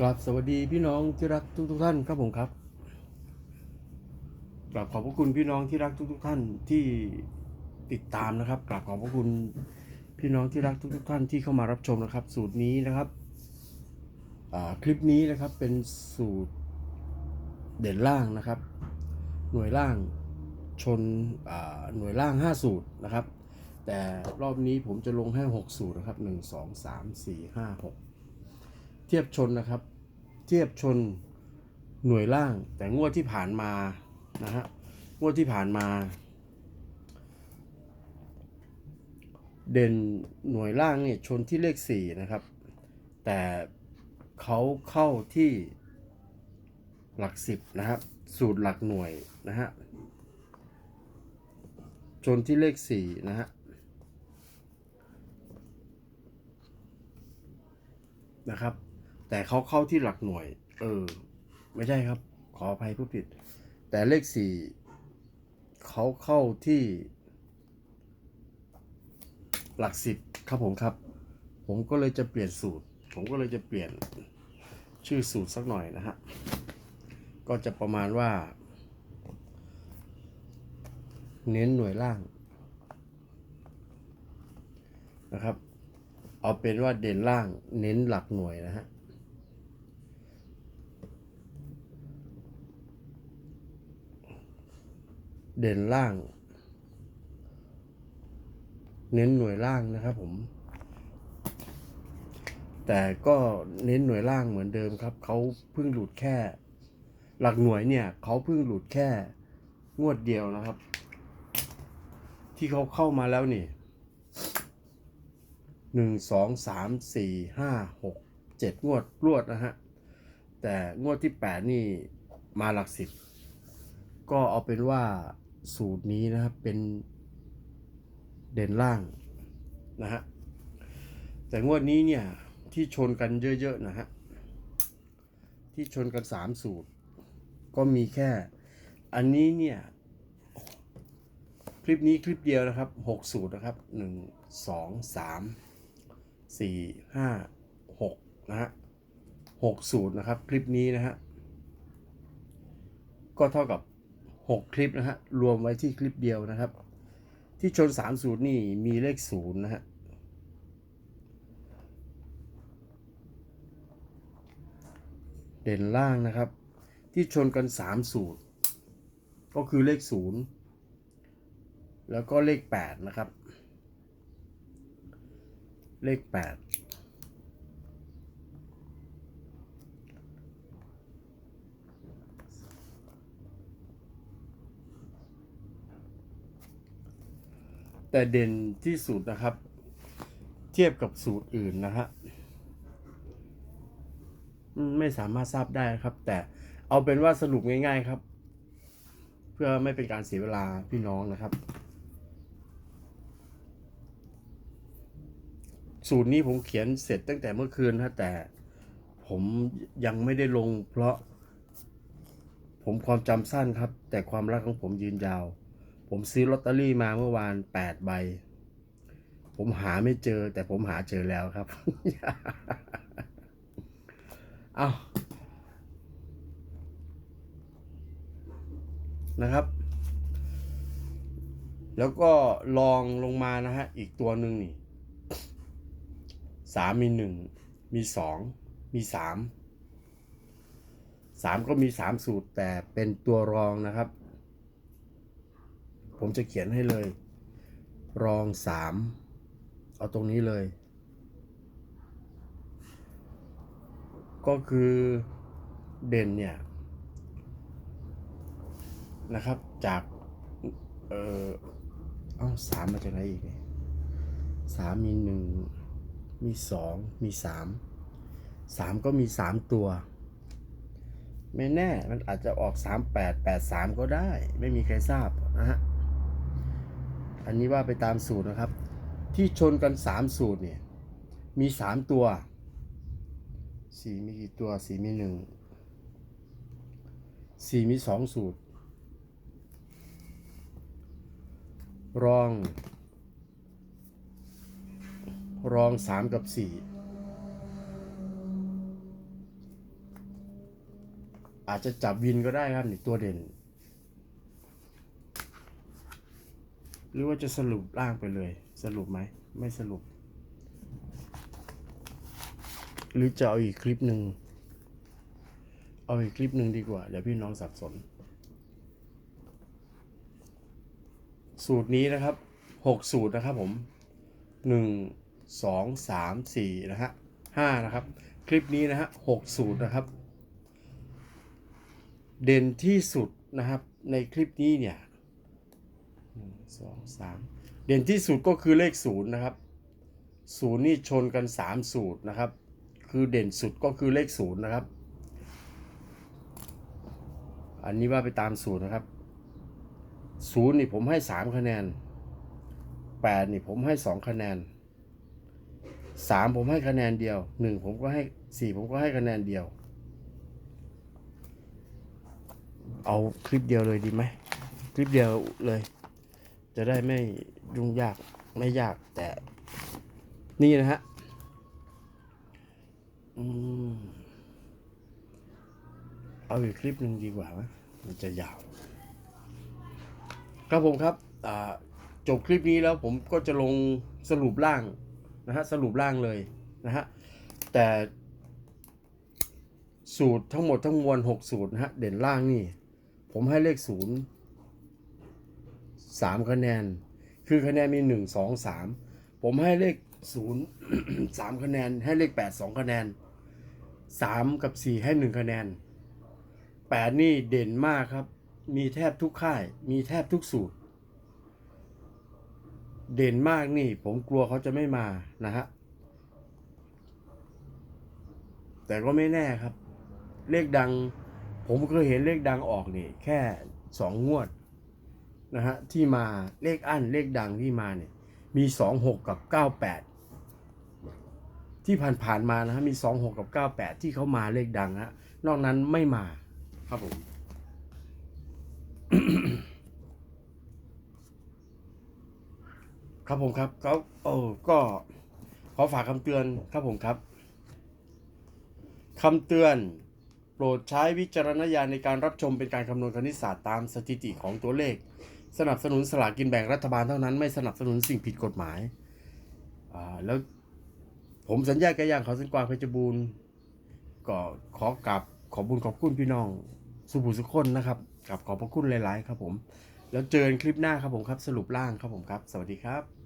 กราบสวัสดีพี่น้องที่รักทุกทุกๆท่านครับผมครับกราบขอบพระคุณพี่น้องที่รักทุกทุกๆท่านที่ติดตามนะครับกราบขอบพระคุณพี่น้องที่รักทุกทุกๆท่านที่เข้ามารับชมนะครับ สูตรนี้นะครับคลิปนี้นะครับเป็นสูตรเด่นล่างนะครับ หน่วยล่างชนหน่วยล่าง 5 สูตรนะครับ แต่รอบนี้ผมจะลงให้ 6 สูตรนะครับ 1 2 3 4 5 6 เทียบชนนะครับ เทียบชนหน่วยล่าง แต่งวดที่ผ่านมานะฮะงวดที่ผ่านมา เด่นหน่วยล่างเนี่ยชนที่เลขสี่นะครับ แต่เขาเข้าที่หลักสิบนะครับ สูตรหลักหน่วยนะฮะชนที่เลขสี่นะฮะนะครับ แต่เขาเข้าที่หลักหน่วย เออ ไม่ใช่ครับ ขออภัยผู้ผิด แต่เลขสี่เขาเข้าที่ หลักสิบครับผมครับ ผมก็เลยจะเปลี่ยนสูตร ผมก็เลยจะเปลี่ยนชื่อสูตรสักหน่อยนะฮะ ก็จะประมาณว่า เน้นหน่วยล่างนะครับ เอาเป็นว่าเด่นล่างเน้นหลักหน่วยนะฮะ เด่นล่าง เน้นหน่วยล่างนะครับผม แต่ก็เน้นหน่วยล่างเหมือนเดิมครับ เขาเพิ่งหลุดแค่ หลักหน่วยเนี่ยเขาเพิ่งหลุดแค่งวดเดียวนะครับ ที่เขาเข้ามาแล้วนี่หนึ่งสองสามสี่ห้าหกเจ็ดงวดรวดนะฮะ แต่งวดที่แปดนี่มาหลักสิบก็เอาเป็นว่า สูตรนี้นะครับเป็นเด่นล่างนะฮะแต่งวดนี้เนี่ยที่ชนกันเยอะๆนะฮะที่ชนกันสามสูตร ก็มีแค่ อันนี้เนี่ยคลิปนี้คลิปเดียวนะครับหกสูตรนะครับหนึ่งสองสามสี่ห้าหกนะฮะหกสูตรนะครับคลิปนี้นะฮะก็เท่ากับ 6 คลิปนะฮะ รวมไว้ที่คลิปเดียวนะครับ ที่ชน 30 นี่มีเลข 0 นะฮะ เด่นล่างนะครับ ที่ชนกัน 3 สูตร ก็คือเลข 0 แล้วก็เลข 8 นะครับ เลข 8 แต่เด่นที่สุดนะครับ เทียบกับสูตรอื่นนะฮะไม่สามารถทราบได้ครับ แต่เอาเป็นว่าสรุปง่ายๆครับ เพื่อไม่เป็นการเสียเวลาพี่น้องนะครับ สูตรนี้ผมเขียนเสร็จตั้งแต่เมื่อคืนนะแต่ผมยังไม่ได้ลงเพราะ ผมความจำสั้นครับ แต่ความรักของผมยืนยาว ผมซื้อลอตเตอรี่มาเมื่อวานแปดใบ ผมหาไม่เจอ แต่ผมหาเจอแล้วครับ เอานะครับ แล้วก็ลองลงมานะฮะ อีกตัวหนึ่งนี่สามมีหนึ่ง มีสอง มีสาม สามก็มีสามสูตรแต่เป็นตัวรองนะครับ ผมจะเขียนให้เลย รองสามเอาตรงนี้เลย ก็คือเด่นเนี่ย นะครับจากเออเอาสามมาจากไหนอีกเนี่ยสามมีหนึ่งมีสองมีสามสามก็มีสามตัว ไม่แน่มันอาจจะออกสามแปดแปดสามก็ได้ ไม่มีใครทราบนะฮะ อันนี้ว่าไปตามสูตรนะครับ ที่ชนกันสามสูตรเนี่ยมีสามตัวสีมีกี่ตัวสีมีหนึ่งสีมีสองสูตร รอง รองสามกับสี่อาจจะจับวินก็ได้ครับนี่ตัวเด่น หรือว่าจะสรุปร่างไปเลย สรุปไหม ไม่สรุป หรือจะเอาอีกคลิปหนึ่ง เอาอีกคลิปหนึ่งดีกว่า เดี๋ยวพี่น้องสับสน สูตรนี้นะครับหกสูตรนะครับผมหนึ่งสองสามสี่นะฮะห้านะครับ คลิปนี้นะฮะหกสูตรนะครับ เด่นที่สุดนะครับในคลิปนี้เนี่ย หนึ่งสองสามเด่นที่สุดก็คือเลขศูนย์นะครับศูนย์นี่ชนกันสามสูตรนะครับ คือเด่นสุดก็คือเลขศูนย์นะครับ อันนี้ว่าไปตามสูตรนะครับศูนย์นี่ผมให้สามคะแนนแปดนี่ผมให้สองคะแนนสามผมให้คะแนนเดียวหนึ่งผมก็ให้สี่ผมก็ให้คะแนนเดียว เอาคลิปเดียวเลยดีไหมคลิปเดียวเลย จะได้ไม่ยุ่งยากไม่ยากแต่นี่นะฮะอเอาอีกคลิปหนึ่งดีกว่าไหมมันจะยาว ครับผมครับจบคลิปนี้แล้วผมก็จะลงสรุปร่างนะฮะสรุปร่างเลยนะฮะแต่สูตรทั้งหมดทั้งมวล 6 สูตรนะฮะเด่นล่างนี่ ผมให้เลขศู สามคะแนน คือคะแนนมีหนึ่งสองสามผมให้เลขศูนย์สามคะแนน ให้เลขแปดสองคะแนนสามกับสี่ให้หนึ่งคะแนนแปดนี่เด่นมากครับ มีแทบทุกค่าย มีแทบทุกสูตร เด่นมากนี่ ผมกลัวเขาจะไม่มานะฮะ แต่ก็ไม่แน่ครับ เลขดัง ผมเคยเห็นเลขดังออกนี่ แค่สองงวด นะฮะที่มาเลขอั้นเลขดังที่มาเนี่ยมีสองหกกับเก้าแปดที่ผ่านๆมานะฮะมีสองหกกับเก้าแปดที่เขามาเลขดังฮะนอกนั้นไม่มาครับผมครับผมครับเขาโอ้ก็ขอฝากคำเตือนครับผมครับคำเตือนโปรดใช้วิจารณญาณในการรับชมเป็นการคำนวณคณิตศาสตร์ตามสถิติของตัวเลข สนับสนุนสลากกินแบ่งรัฐบาลเท่านั้น ไม่สนับสนุนสิ่งผิดกฎหมายอ่าแล้วผมสัญญาแก่ย่างเขาสันกวางเพชรบูรณ์ก็ขอกราบขอบุญขอบคุณพี่น้อง สุภูสุคนนะครับกับขอบพระคุณหลาย ๆ ครับผม แล้วเจอกันคลิปหน้าครับผมครับสรุปร่างครับผมครับ สวัสดีครับ